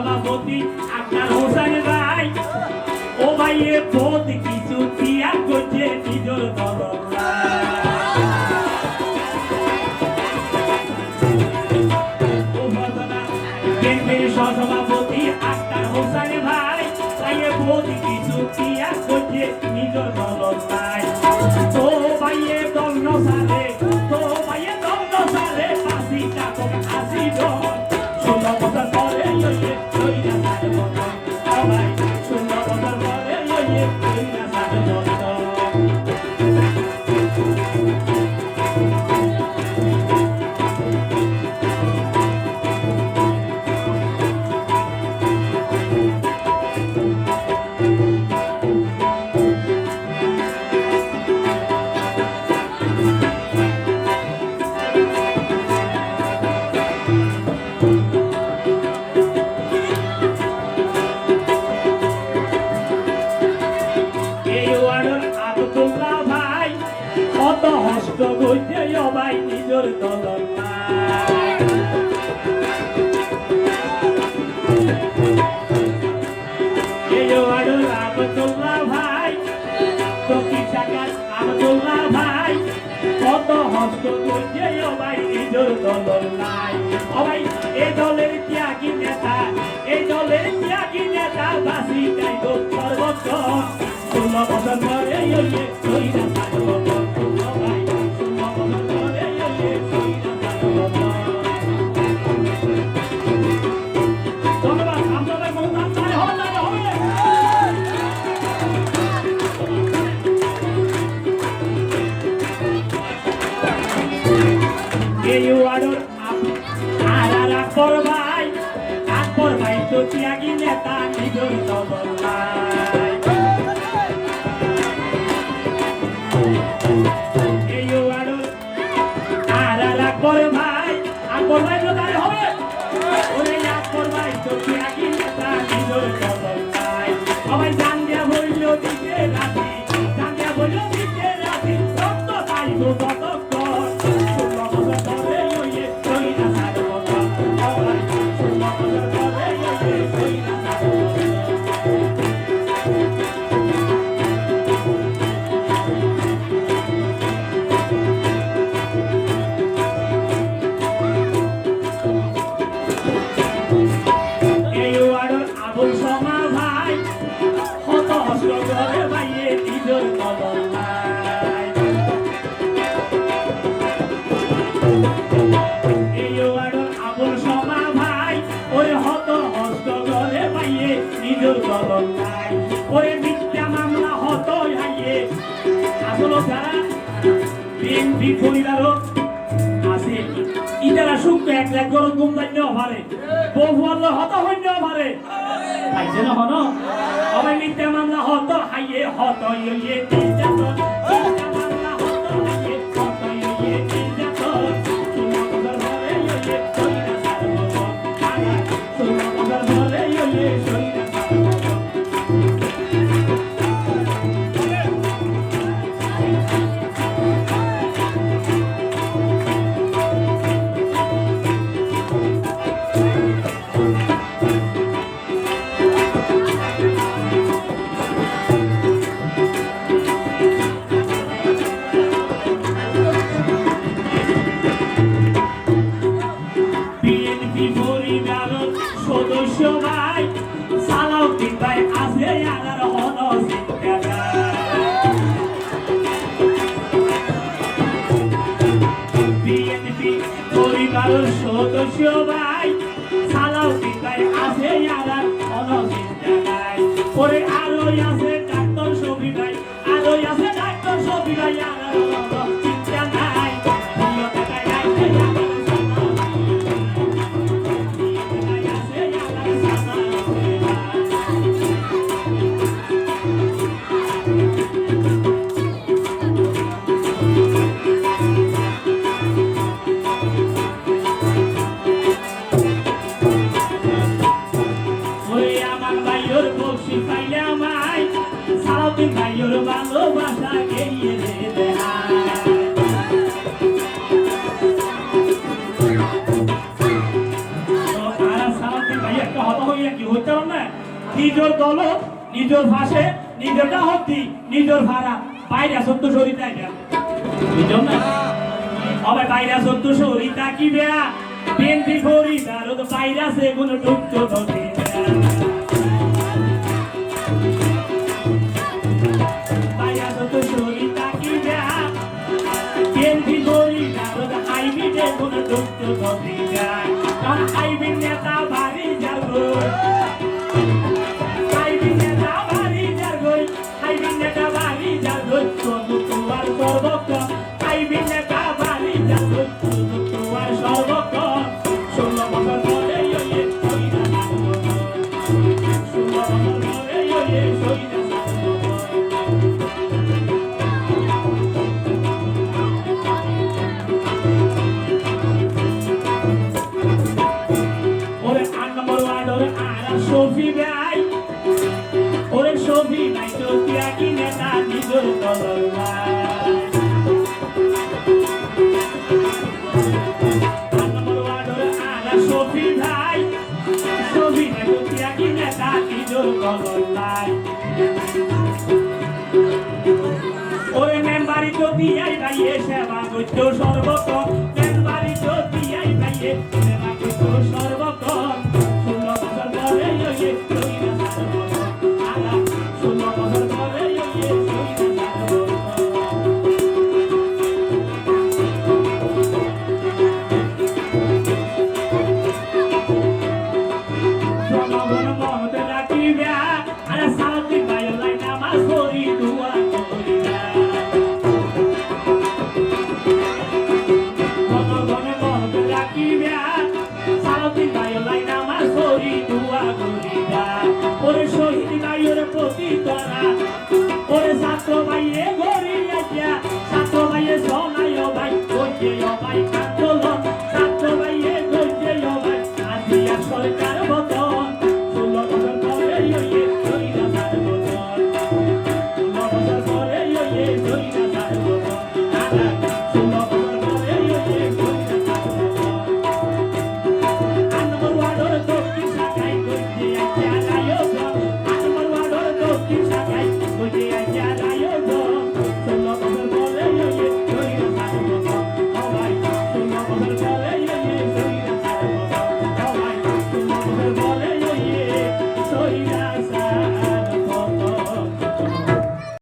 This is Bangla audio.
সভাপতি আপনার হোসেন ভাই। ও ভাই এ পদ কিছু ক্রিয়া করছে নিজের দল কিছু দল ভাই ও ভাই দল কত হস্ত বইতে অবাই নিজের দলন ভাই ভাই কত হস্ত বইতে অবাই নিজের দলন নাই অবাই এ দলের ত্যাগী নেতা এ দলের ত্যাগী নেতা বাসি তাই তো সর্বত্র ষোলো বছর পরে Thank you. আব্দুল সমা ভাই ওই হত হস্ত গলে পাইয়ে নিজের গলন নাই ওরে মিথ্যা মামলা হত হাইয়ে। আসলে যারা বিএনপি পরিবারও আছে। ইতারা সুখ এক লাখ গরম গুম দান্য হারে। বহু আল্লাহ হত হন্য হারে। পাইছে না হন? অবাই মিথ্যা মামলা হত হাইয়ে হত ইয়ে পরিবার সদস্য ভাই সালাউদ্দিন ভাই আছে আনার হন পরে আরও আছে বক্সি পাইলে আমায়, সারাদিন ভাইয়ের ভালোবাসা গেয়ে নিজের দল, নিজের ভাষে নিজেরটা হতি নিজের ভাড়া। বাইরে সত্য সরিতা এটা। বুঝলাম না হবে বাইরে সত্য কি বেয়া? বেন্দি করি তার বাইরে আছে, কোনো নদী ঢুকতো নদী কারণ হাইবি নেতা বাড়ি সফি ভাই ওরে সফি ভাই তো তিয়া কি নেতা নিজের আর সফি ভাই সফি ভাই তো তিয়া কি নেতা নিজের দলের ভাই ওরে মেম্বারি তো দিয়াই ভাই এ সেবা করছ সর্বক্ষণ সরকার মতো